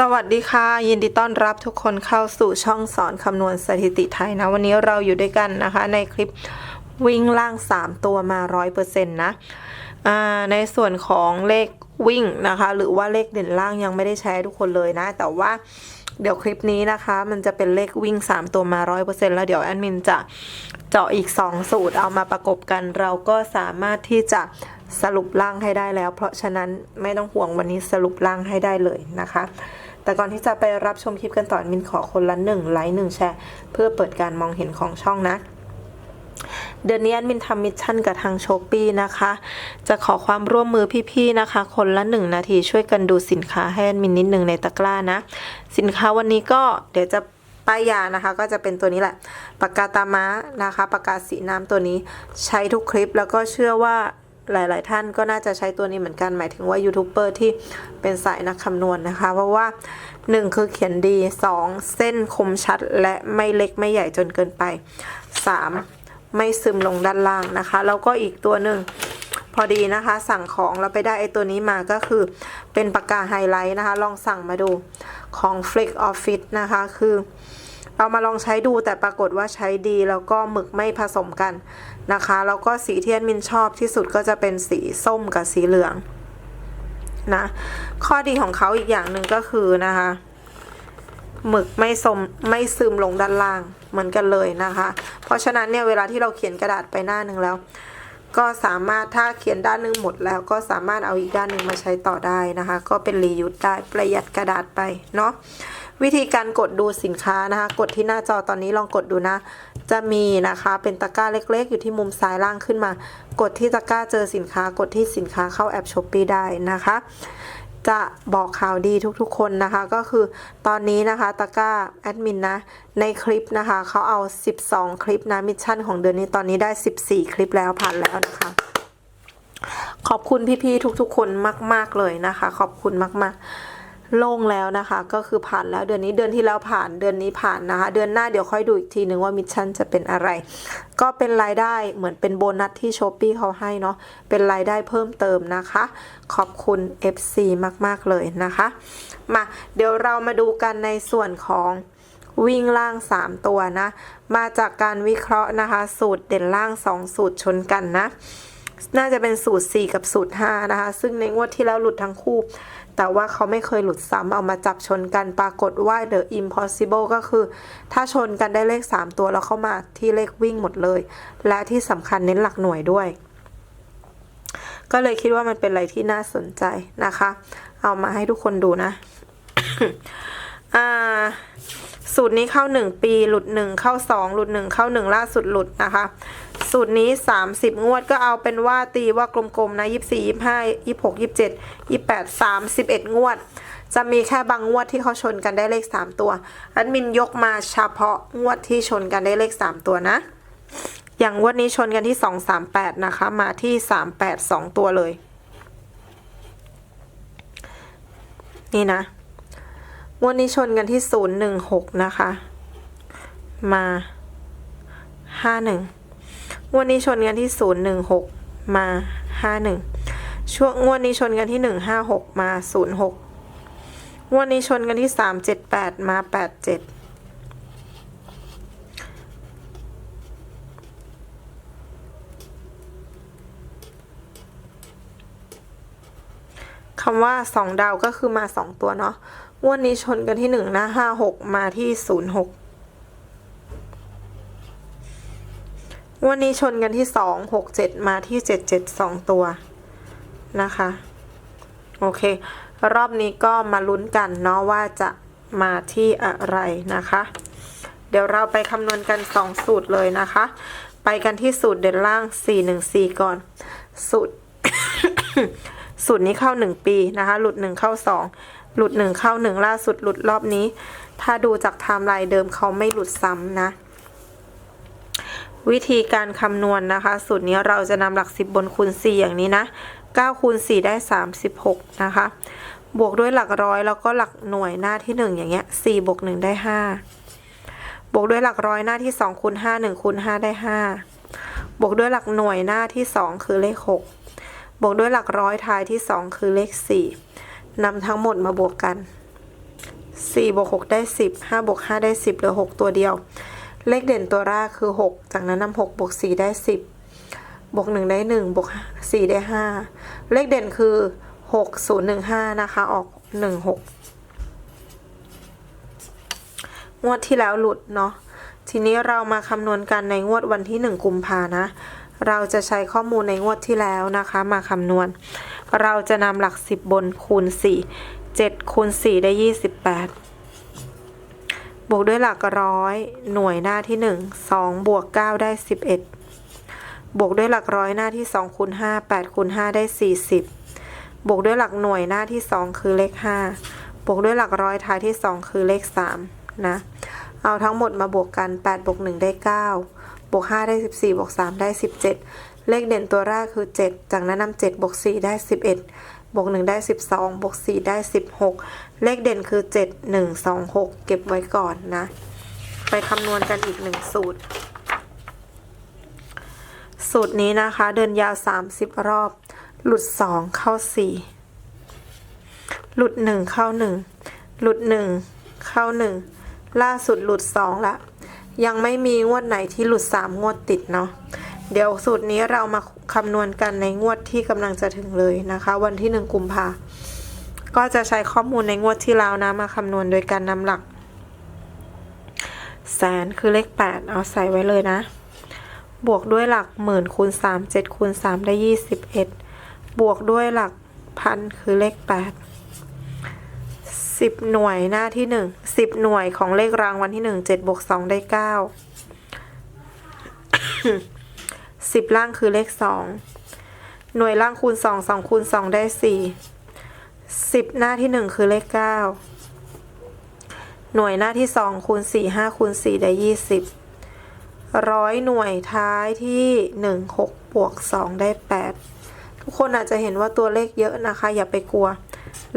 สวัสดีค่ะ ยินดีต้อนรับทุกคนเข้าสู่ช่องสอนคำนวณสถิติไทยนะ วันนี้เราอยู่ด้วยกันนะคะ ในคลิปวิ่งล่าง 3 ตัวมา 100%นะในส่วนของเลขวิ่งนะคะ หรือว่าเลขเด่นล่างยังไม่ได้ใช้ทุกคนเลยนะ แต่ว่าเดี๋ยวคลิปนี้นะคะ มันจะเป็นเลขวิ่ง 3 ตัวมา 100%แล้วเดี๋ยวแอดมินจะเจาะอีก 2 สูตรเอามาประกบกัน เราก็สามารถที่จะสรุปล่างให้ได้แล้ว เพราะฉะนั้นไม่ต้องห่วงวันนี้สรุปล่างให้ได้เลยนะคะ แต่ก่อนที่จะไปรับชมคลิปกันต่อมินขอคนละหนึ่งไลค์หนึ่งแชร์ เพื่อเปิดการมองเห็นของช่องนะเดือนนี้แอดมินทำมิชชั่นกับทางโชปี้นะคะ จะขอความร่วมมือพี่ๆนะคะ คนละหนึ่งนาทีช่วยกันดูสินค้าให้แอดมินนิดหนึ่งในตะกร้านะ สินค้าวันนี้ก็เดี๋ยวจะป้ายยานะคะ ก็จะเป็นตัวนี้แหละปากกาตาม้านะคะปากกาสีน้ำตัวนี้ใช้ทุกคลิปแล้วก็เชื่อว่า หลาย ๆ ท่านก็น่าจะใช้ตัวนี้เหมือนกัน หมายถึงว่ายูทูบเบอร์ที่เป็นสายนักคำนวณนะคะ เพราะว่า 1 คือเขียนดี 2 เส้นคมชัดและไม่เล็กไม่ใหญ่จนเกินไป 3 ไม่ซึมลงด้านล่างนะคะ แล้วก็อีกตัวหนึ่งพอดีนะคะ สั่งของเราไปได้ไอตัวนี้มาก็คือเป็นปากกาไฮไลท์นะคะ ลองสั่งมาดูของ Flex Office นะคะ คือเอามาลองใช้ดูแต่ปรากฏว่าใช้ดีแล้วก็หมึกไม่ผสมกัน นะคะแล้วก็สีที่แอดมินชอบที่สุดก็จะเป็นสีส้มกับสีเหลืองนะข้อดีของเขาอีกอย่างหนึ่งก็คือนะคะหมึกไม่สมไม่ซึมลงด้านล่างเหมือนกันเลยนะคะ เพราะฉะนั้นเนี่ยเวลาที่เราเขียนกระดาษไปหน้าหนึ่งแล้ว ก็สามารถถ้าเขียนด้านหนึ่งหมดแล้วก็สามารถเอาอีกด้านหนึ่งมาใช้ต่อได้นะคะ ก็เป็นรียูสได้ประหยัดกระดาษไปเนาะ วิธีการกดดูสินค้านะคะ กดที่หน้าจอตอนนี้ลองกดดูนะ จะมีนะคะเป็นตะกร้าเล็กๆ อยู่ที่มุมซ้ายล่างขึ้นมา กดที่ตะกร้าเจอสินค้ากดที่สินค้าเข้าแอปช้อปปีได้นะคะ จะบอกข่าวดีทุกๆคนนะคะ ก็คือตอนนี้นะคะตะกร้าแอดมินนะในคลิปนะคะเขาเอา 12 คลิปนะมิชชั่นของเดือนนี้ตอนนี้ได้ 14 คลิปแล้วผ่านแล้วนะคะขอบคุณพี่ๆทุกๆคนมาก ๆ เลยนะคะ ขอบคุณมาก ๆ โล่งแล้วนะคะ ก็คือผ่านแล้วเดือนนี้เดือนที่แล้วผ่านเดือนนี้ผ่านนะคะ เดือนหน้าเดี๋ยวค่อยดูอีกทีหนึ่งว่ามิชชั่นจะเป็นอะไร ก็เป็นรายได้เหมือนเป็นโบนัสที่ช้อปปี้เขาให้เนาะเป็นรายได้เพิ่มเติมนะคะ ขอบคุณ FC มาก ๆ เลยนะคะ มาเดี๋ยวเรามาดูกันในส่วนของวิ่งล่าง 3 ตัวนะ มาจากการวิเคราะห์นะคะ สูตรเด่นล่าง 2 สูตรชนกันนะ น่าจะเป็นสูตร 4 กับสูตร 5 นะคะ ซึ่งในงวดที่แล้วหลุดทั้งคู่ แต่ว่าเขาไม่เคยหลุดซ้ำเอามาจับชนกันปรากฏว่า The Impossible ก็คือ ถ้าชนกันได้เลข 3 ตัวแล้วเข้ามาที่เลขวิ่งหมดเลย และที่สำคัญเน้นหลักหน่วยด้วย ก็เลยคิดว่ามันเป็นอะไรที่น่าสนใจนะคะ เอามาให้ทุกคนดูนะสูตรนี้เข้า 1 ปี หลุด 1 เข้า 2 หลุด 1 เข้า 1 ล่าสุดหลุดนะคะ สูตรนี้ 30 งวดก็เอาเป็นว่าตีว่ากลมๆนะ 24 25 26 27 28 31 งวด จะมีแค่บางงวดที่เขาชนกันได้เลข 3 ตัวแอดมินยกมาเฉพาะงวดที่ชนกันได้เลข 3 ตัวนะ อย่างงวดนี้ชนกันที่ 238 นะคะ มาที่ 38 2 ตัวเลย นี่นะงวดนี้ชนกันที่ 016 นะคะ มา 51ง วันนี้ชนกันที่ 016 มา 51 ช่วงงวดนี้ชนกันที่ 156 มา 06 งวดนี้ชนกันที่ 378 มา 87คำว่า 2 ดาวก็คือมา 2 ตัวเนาะงวดนี้ชนกันที่1นะ56 มาที่ 06 วดนี้ชนกันที่สองหกเจ็ดมาที่เจ็ดเจ็ดสองตัวนะคะ โอเค รอบนี้ก็มาลุ้นกันเนาะว่าจะมาที่อะไรนะคะ เดี๋ยวเราไปคำนวณกัน2สูตรเลยนะคะ ไปกันที่สูตรเด่นล่าง414ก่อน สูตร สูตรนี้เข้า1ปีนะคะ หลุด1เข้า2หลุด1เข้า1ล่าสุดหลุดรอบนี้ ถ้าดูจากไทม์ไลน์เดิมเขาไม่หลุดซ้ำนะ วิธีการคำนวณนะคะ สูตรนี้เราจะนำหลัก 10 บนคูณ 4 อย่างนี้นะ9คูณ4ได้ 36 นะคะ บวกด้วยหลักร้อยแล้วก็หลักหน่วยหน้าที่ 1 อย่างเงี้ย4บวก1ได้ 5 บวกด้วยหลักร้อยหน้าที่2คูณ5 1คูณ5ได้ 5 บวกด้วยหลักหน่วยหน้าที่ 2 คือเลข 6 บวกด้วยหลักร้อยท้ายที่ 2 คือเลข 4นำทั้งหมดมาบวกกันสี่บวกหกได้สิบห้าบวกห้าได้สิบเหลือหกตัวเดียว เลขเด่นตัวแรกคือหกจากนั้นนำหกบวกสี่ได้สิบบวกหนึ่งได้หนึ่งบวกสี่ได้ห้าเลขเด่นคือหกศูนย์หนึ่งห้านะคะ ออกหนึ่งหกงวดที่แล้วหลุดเนาะ ทีนี้เรามาคำนวณกันในงวดวันที่หนึ่งกุมภานะ เราจะใช้ข้อมูลในงวดที่แล้วนะคะ มาคำนวณ เราจะนำหลักสิบบนคูณสี่เจ็ดคูณสี่ได้ยี่สิ บวกด้วยหลักร้อย หน่วยหน้าที่หนึ่งสองบวกเก้าได้สิบเอ็ดบวกด้วยหลักร้อยหน้าที่สองคูณห้าแปดคูณห้าได้สี่สิบบวกด้วยหลักหน่วยหน้าที่สองคือเลขห้าบวกด้วยหลักร้อยท้ายที่สองคือเลขสามนะ เอาทั้งหมดมาบวกกันแปดบวกหนึ่งได้เก้าบวกห้าได้สิบสี่บวกสามได้สิบเจ็ดเลขเด่นตัวแรกคือเจ็ดจากนั้นนำเจ็ดบวกสี่ได้สิ บวกหนึ่งได้สิบสองบวกสี่ได้สิบหกเลขเด่นคือเจ็ดหนึ่งสองหกเก็บไว้ก่อนนะ ไปคำนวณกันอีกหนึ่งสูตร สูตรนี้นะคะ เดินยาวสามสิบรอบ หลุดสองเข้าสี่หลุดหนึ่งเข้าหนึ่งหลุดหนึ่งเข้าหนึ่งล่าสุดหลุดสองละ ยังไม่มีงวดไหนที่หลุดสามงวดติดเนาะ เดี๋ยวสูตรนี้เรามาคำนวณกันในงวดที่กำลังจะถึงเลยนะคะ วันที่หนึ่งกุมภาก็จะใช้ข้อมูลในงวดที่แล้วนะมาคำนวณโดยการนำหลัก แสนคือเลขแปดเอาใส่ไว้เลยนะ บวกด้วยหลักหมื่นคูณสามเจ็ดคูณสามได้ยี่สิบเอ็ดบวกด้วยหลักพันคือเลขแปดสิบหน่วยหน้าที่หนึ่งสิบหน่วยของเลขรางวัลที่หนึ่งเจ็ดบวกสองได้เก้า สิบล่างคือเลขสองหน่วยล่างคูณสองสองคูณสองได้สี่สิบหน้าที่หนึ่งคือเลขเก้าหน่วยหน้าที่สองคูณสี่ห้าคูณสี่ได้ยี่สิบร้อยหน่วยท้ายที่หนึ่งหกบวกสองได้แปดทุกคนอาจจะเห็นว่าตัวเลขเยอะนะคะ อย่าไปกลัว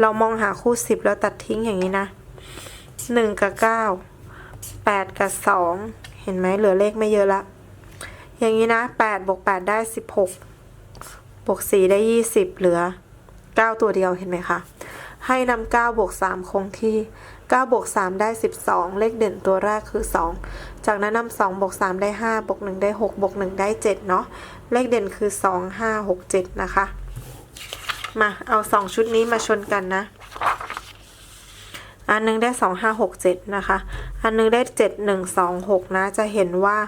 เรามองหาคู่สิบแล้วตัดทิ้งอย่างนี้นะหนึ่งกับเก้าแปดกับสองเห็นไหมเหลือเลขไม่เยอะละ อย่างนี้นะแปดบวกแปดได้สิบหกบวกสี่ได้ยี่สิบเหลือเก้าตัวเดียวเห็นไหมคะ ให้นำเก้าบวกสามคงที่เก้าบวกสามได้สิบสองเลขเด่นตัวแรกคือสองจากนั้นนำสองบวกสามได้ห้าบวกหนึ่งได้หกบวกหนึ่งได้เจ็ดเนาะ เลขเด่นคือสองห้าหกเจ็ดนะคะ มาเอาสองชุดนี้มาชนกันนะ อันหนึงได้สองห้าหกเจ็ดนะคะ อันนึงได้เจ็ดหนึ่งสองหกนะ จะเห็นว่า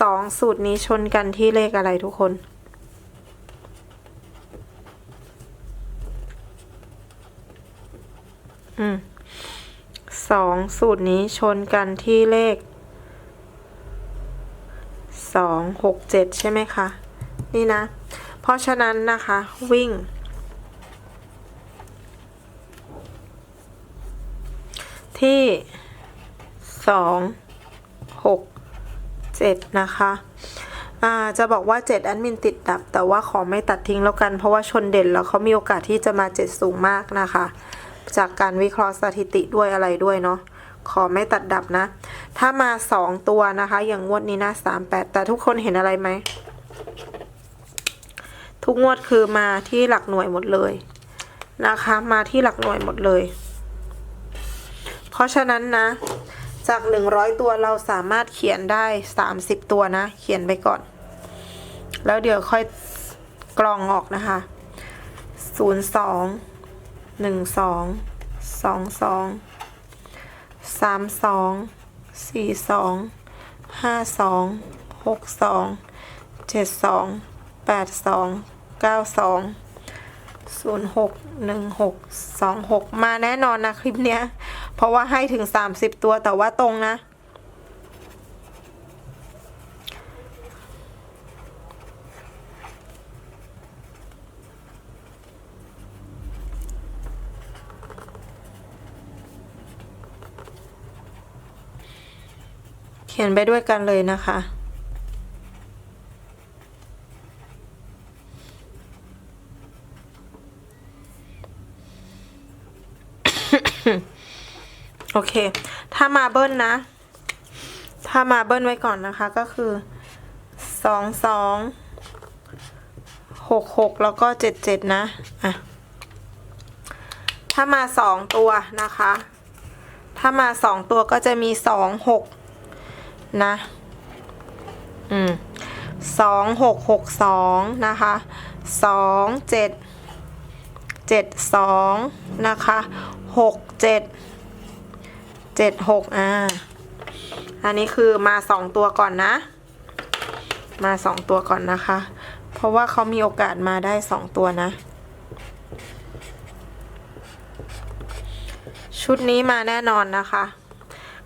สองสูตรนี้ชนกันที่เลขอะไรทุกคน อืมสองสูตรนี้ชนกันที่เลขสองหกเจ็ดใช่ไหมคะ นี่นะ เพราะฉะนั้นนะคะวิ่ง ที่สองหกเจ็ดนะคะจะบอกว่าเจ็ดแอดมินติดดับ แต่ว่าขอไม่ตัดทิ้งแล้วกัน เพราะว่าชนเด่นแล้วเขามีโอกาสที่จะมาเจ็ดสูงมากนะคะ จากการวิเคราะห์สถิติด้วยอะไรด้วยเนาะขอไม่ตัดดับนะ ถ้ามาสองตัวนะคะ อย่างงวดนี้นะสามแปดแต่ทุกคนเห็นอะไรไหม ทุกงวดคือมาที่หลักหน่วยหมดเลยนะคะ มาที่หลักหน่วยหมดเลย เพราะฉะนั้นนะ จาก 100 ตัวเราสามารถเขียนได้ 30 ตัวนะ เขียนไปก่อน แล้วเดี๋ยวค่อยกรองออกนะคะ 02 12 22 32 42 52 62 72 82 92 06 16 26 มาแน่นอนนะคลิปเนี้ย เพราะว่าให้ถึง 30 ตัวแต่ว่าตรงนะ เขียนไปด้วยกันเลยนะคะ โอเค ถ้ามาเบิ้ลนะ ถ้ามาเบิ้ลไว้ก่อนนะคะก็คือสองสองหกหกแล้วก็เจ็ดเจ็ดนะ อะ ถ้ามาสองตัวนะคะ ถ้ามาสองตัวก็จะมีสองหกนะ อืมสองหกหกสองนะคะสองเจ็ดเจ็ดสองนะคะหกเจ็ด เจ็ดหกอ่า อันนี้คือมาสองตัวก่อนนะ มาสองตัวก่อนนะคะ เพราะว่าเขามีโอกาสมาได้สองตัวนะ ชุดนี้มาแน่นอนนะคะ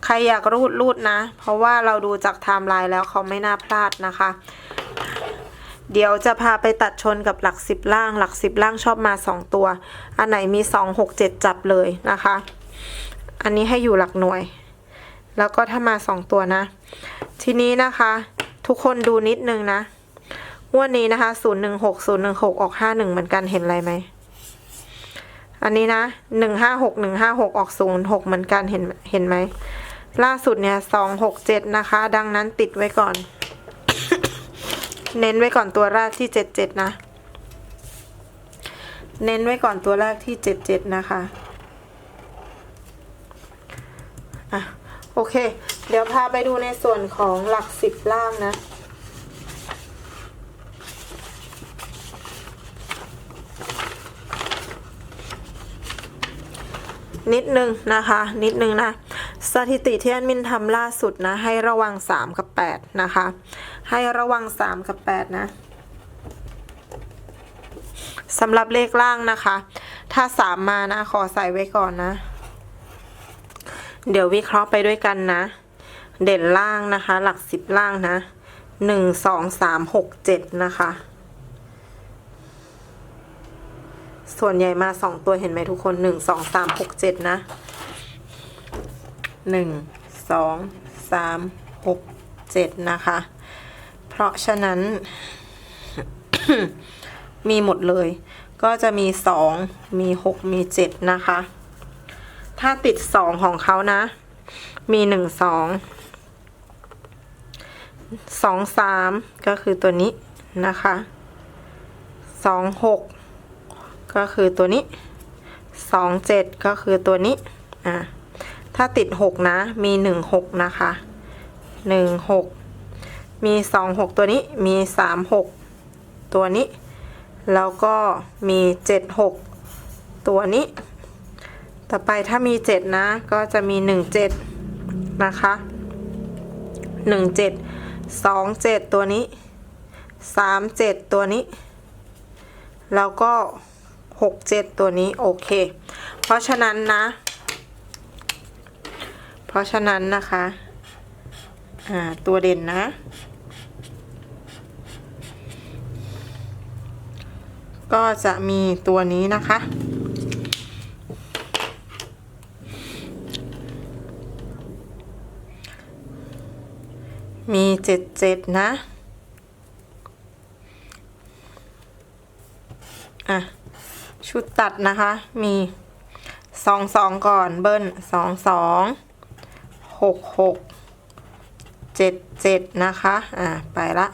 ใครอยากรูดรูดนะ เพราะว่าเราดูจากไทม์ไลน์แล้วเขาไม่น่าพลาดนะคะ เดี๋ยวจะพาไปตัดชนกับหลักสิบล่าง หลักสิบล่างชอบมาสองตัว อันไหนมีสองหกเจ็ดจับเลยนะคะ อันนี้ให้อยู่หลักหน่วย แล้วก็ถ้ามาสองตัวนะ ทีนี้นะคะ ทุกคนดูนิดนึงนะงวันนี้นะคะศูนย์หนึ่งหกศูนย์หนึ่งหกออกห้าหนึ่งเหมือนกันเห็นอะไรไหม อันนี้นะหนึ่งห้าหกหนึ่งห้าหกออกศูนย์หกเหมือนกันเห็นเห็นไหม ล่าสุดเนี่ยสองหกเจ็ดนะคะ ดังนั้นติดไว้ก่อน เน้นไว้ก่อนตัวแรกที่เจ็ดเจ็ดนะ เน้นไว้ก่อนตัวแรกที่เจ็ดเจ็ดนะคะ อะ โอเค เดี๋ยวพาไปดูในส่วนของหลักสิบล่างนะนิดนึงนะคะ นิดนึงนะ สถิติที่แอดมินทำล่าสุดนะ ให้ระวัง 3 กับ 8 นะคะ ให้ระวัง 3 กับ 8 นะสำหรับเลขล่างนะคะ ถ้า 3 มานะ ขอใส่ไว้ก่อนนะ เดี๋ยววิเคราะห์ไปด้วยกันนะ เด่นล่างนะคะ หลัก10ล่างนะ1 2 3 6 7นะคะ ส่วนใหญ่มาสองตัวเห็นไหมทุกคนหนึ่งสองสามหกเจ็ดนะหนึ่งสองสามหกเจ็ดนะคะ เพราะฉะนั้น มีหมดเลย ก็จะมีสองมีหกมีเจ็ดนะคะ ถ้าติดสองของเขานะ มีหนึ่งสองสองสามก็คือตัวนี้นะคะสองหกก็คือตัวนี้สองเจ็ดก็คือตัวนี้อะถ้าติดหกนะ มีหนึ่งหกนะคะหนึ่งหกมีสองหกตัวนี้มีสามหกตัวนี้ แล้วก็มีเจ็ดหกตัวนี้ ต่อไปถ้ามีเจ็ดนะ ก็จะมีหนึ่งเจ็ดนะคะหนึ่งเจ็ดสองเจ็ดตัวนี้สามเจ็ดตัวนี้ แล้วก็หกเจ็ดตัวนี้ โอเค เพราะฉะนั้นนะ เพราะฉะนั้นนะคะ อ่า ตัวเด่นนะก็จะมีตัวนี้นะคะ มี เจ็ดเจ็ดนะ อะ ชุดตัดนะคะ มีสองสองก่อนเบิ้ลสองสองหกหกเจ็ดเจ็ดนะคะ อ่าไปละ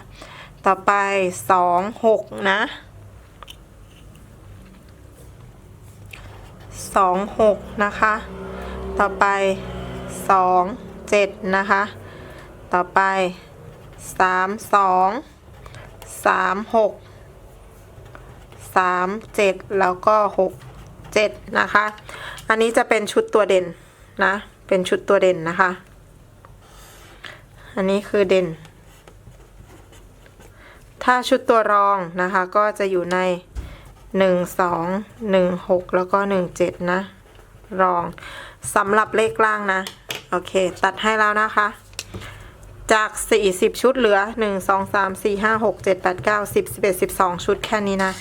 ต่อไปสองหกนะสองหกนะคะ ต่อไปสองเจ็ดนะคะ ต่อไป สามสองสามหกสามเจ็ดแล้วก็หกเจ็ดนะคะ อันนี้จะเป็นชุดตัวเด่นนะ เป็นชุดตัวเด่นนะคะ อันนี้คือเด่น ถ้าชุดตัวรองนะคะก็จะอยู่ในหนึ่งสองหนึ่งหกแล้วก็หนึ่งเจ็ดนะ รองสำหรับเลขล่างนะ โอเค ตัดให้แล้วนะคะ จาก 40 ชุดเหลือ 1 2 3 4 5 6 7 8 9 10 11 12 ชุดแค่นี้นะ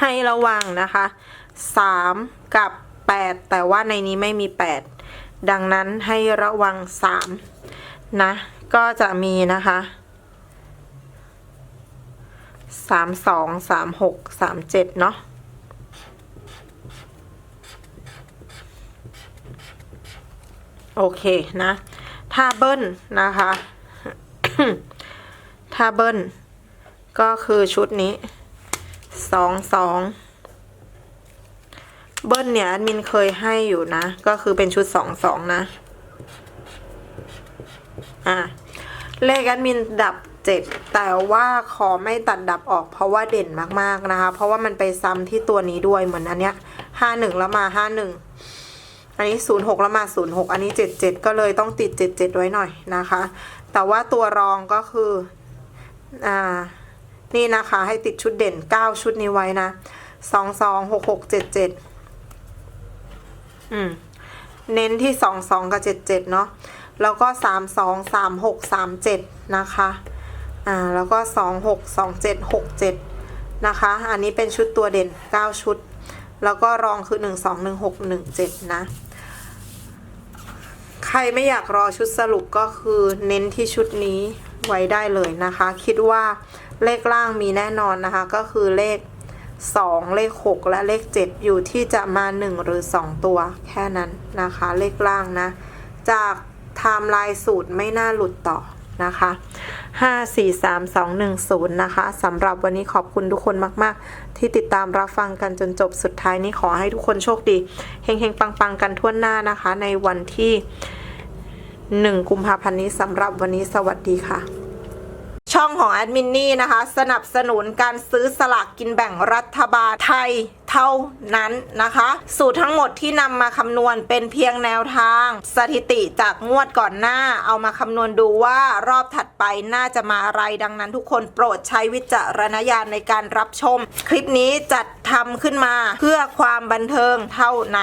ให้ระวังนะคะ 3 กับ 8 แต่ว่าในนี้ไม่มี 8 ดังนั้นให้ระวัง 3 นะ ก็จะมีนะคะ 3 2 3 6 3 7 เนาะ โอเคนะถ้าเบิ้ลนะคะถ้าเบิ้ลก็คือชุดนี้สองสองเบิ้ลเนี่ยแอดมินเคยให้อยู่นะ ก็คือเป็นชุดสองสองนะอะเลขแอดมินดับเจ็ดแต่ว่าขอไม่ตัดดับออกเพราะว่าเด่นมากๆนะคะ เพราะว่ามันไปซ้ำที่ตัวนี้ด้วยเหมือนอันเนี้ยห้าหนึ่งแล้วมาห้าหนึ่ง อันนี้ศูนย์หกล้วมาศูนย์หกอันนี้เจ็ดเจ็ดก็เลยต้องติดเจ็ดเจ็ดไว้หน่อยนะคะ แต่ว่าตัวรองก็คืออ่านี่นะคะ ให้ติดชุดเด่นเก้าชุดนี้ไว้นะสองสองหกหกเจ็ดเจ็ดอืม เน้นที่สองสองกับเจ็ดเจ็ดเนาะแล้วก็สามสองสามหกสามเจ็ดนะคะ อ่า แล้วก็สองหกสองเจ็ดหกเจ็ดนะคะ อันนี้เป็นชุดตัวเด่นเก้าชุด แล้วก็รองคือหนึ่งสองหนึ่งหกหนึ่งเจ็ดนะ ใครไม่อยากรอชุดสรุปก็คือเน้นที่ชุดนี้ไว้ได้เลยนะคะ คิดว่าเลขล่างมีแน่นอนนะคะ ก็คือเลข 2 เลข 6 และเลข 7 อยู่ที่จะมา 1 หรือ 2 ตัวแค่นั้นนะคะ เลขล่างนะ จากไทม์ไลน์สูตรไม่น่าหลุดต่อนะคะ5 4 3 2 1 0 นะคะสำหรับวันนี้ขอบคุณทุกคนมาก ๆ ที่ติดตามรับฟังกันจนจบสุดท้ายนี้ขอให้ทุกคนโชคดี เฮงๆ ปัง ๆ กันทั่วหน้านะคะ ในวันที่ 1 กุมภาพันธ์นี้สำหรับวันนี้สวัสดีค่ะ ช่องของแอดมินนี่นะคะ สนับสนุนการซื้อสลากกินแบ่งรัฐบาลไทยเท่านั้นนะคะ สูตรทั้งหมดที่นำมาคำนวณเป็นเพียงแนวทาง สถิติจากงวดก่อนหน้า เอามาคำนวณดูว่ารอบถัดไปน่าจะมาอะไรดังนั้นทุกคนโปรดใช้วิจารณญาณในการรับชม คลิปนี้จัดทำขึ้นมาเพื่อความบันเทิงเท่านั้น